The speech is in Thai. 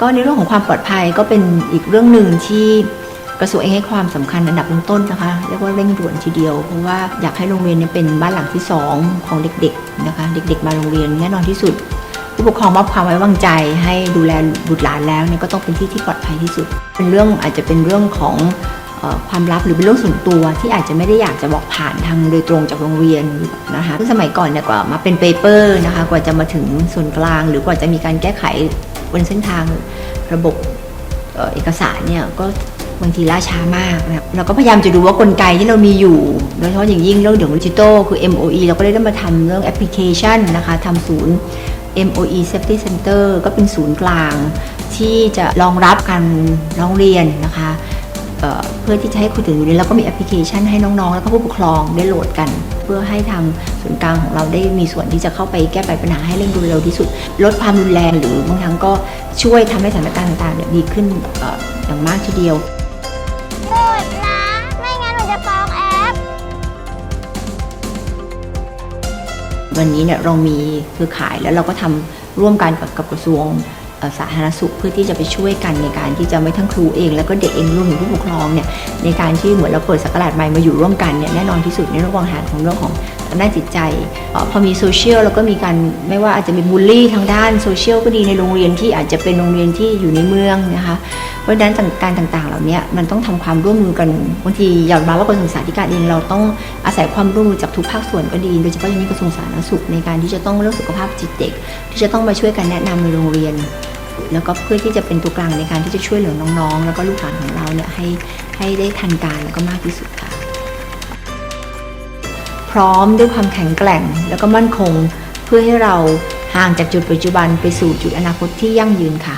ก็ในเรื่องของความปลอดภัยก็เป็นอีกเรื่องหนึ่งที่กระทรวงเองให้ความสำคัญอันดับต้นๆนะคะเรียกว่าเร่งด่วนทีเดียว เพราะว่าอยากให้โรงเรียนเป็นบ้านหลังที่สองของเด็กๆนะคะเด็ก ๆ มาโรงเรียนแน่นอนที่สุด ผู้ปกครองมอบความไว้วางใจ ให้ดูแลบุตรหลานแล้วเนี่ยก็ต้องเป็นที่ที่ปลอดภัยที่สุด เป็นเรื่องอาจจะเป็นเรื่องของออความลับหรือเป็นเรื่องส่วนตัวที่อาจจะไม่ได้อยากจะบอกผ่านทางโดยตรงจากโรงเรียนนะคะซึ่งสมัยก่อนเนี่ยกว่ามาเป็นเปเปอร์นะคะกว่าจะมาถึงส่วนกลาง หรือกว่าจะมีการแก้ไข บนเส้นทางระบบเอกสารเนี่ยก็บางทีล่าช้ามากนะครับเราก็พยายามจะดูว่ากลไกที่เรามีอยู่ โดยเฉพาะอย่างยิ่งเรื่องเดี๋ยวดิจิตอลคือ MOE เราก็ได้มาทำเรื่องแอปพลิเคชันนะคะทำศูนย์ MOE Safety Center ก็เป็นศูนย์กลาง ที่จะรองรับการร้องเรียนนะคะ เอ่อเพื่อที่จะให้คนอื่นอยู่ในแล้วก็มีแอปพลิเคชันให้น้องๆ แล้วก็ผู้ปกครองได้โหลดกัน เพื่อให้ทางศูนย์กลางของเราได้มีส่วนที่จะเข้าไปแก้ไขปัญหาให้เร่งด่วนเร็วที่สุด ลดความรุนแรงหรือบางครั้งก็ช่วยทำให้สถานการณ์ต่างๆเนี่ยดีขึ้นเอ่ออย่างมากทีเดียวหยุดนะไม่งั้นหนูจะฟ้องแอป วันนี้เนี่ยเรามีเครือข่ายแล้วเราก็ทำร่วมกันกับกับกระทรวงเอ่อ สาธารณสุขเพื่อที่จะไปช่วยกันในการที่จะไม่ทั้งครูเอง แล้วก็เด็กเองรวมถึงผู้ปกครองเนี่ยในการที่เหมือนเราเปิดสักราชใหม่มาอยู่ร่วมกันเนี่ยแน่นอนที่สุดในเรื่องของหารของเรื่องของทางด้านจิตใจพอมีโซเชียลแล้วก็มีการไม่ว่าอาจจะมีบูลลี่ทางด้านโซเชียลก็ดีในโรงเรียนที่อาจจะเป็นโรงเรียนที่อยู่ในเมืองนะคะเพราะฉะนั้นการต่างๆ เหล่านี้มันต้องทำความร่วมมือกันบางทียอมรับว่ากระทรวงศึกษาธิการเองเราต้องอาศัยความร่วมมือจากทุกภาคส่วนก็ดี โดยเฉพาะอย่างยิ่งกระทรวงสาธารณสุขในการที่จะต้องเรื่องสุขภาพจิตเด็ก ที่จะต้องมาช่วยกันแนะนำในโรงเรียน แล้วก็เพื่อที่จะเป็นตัวกลางในการที่จะช่วยเหลือน้องๆ แล้วก็ลูกหลานของเราเนี่ยให้ให้ได้ทันการแล้วก็มากที่สุดค่ะ พร้อมด้วยความแข็งแกร่งแล้วก็มั่นคง เพื่อให้เราห่างจากจุดปัจจุบันไปสู่จุดอนาคตที่ยั่งยืนค่ะ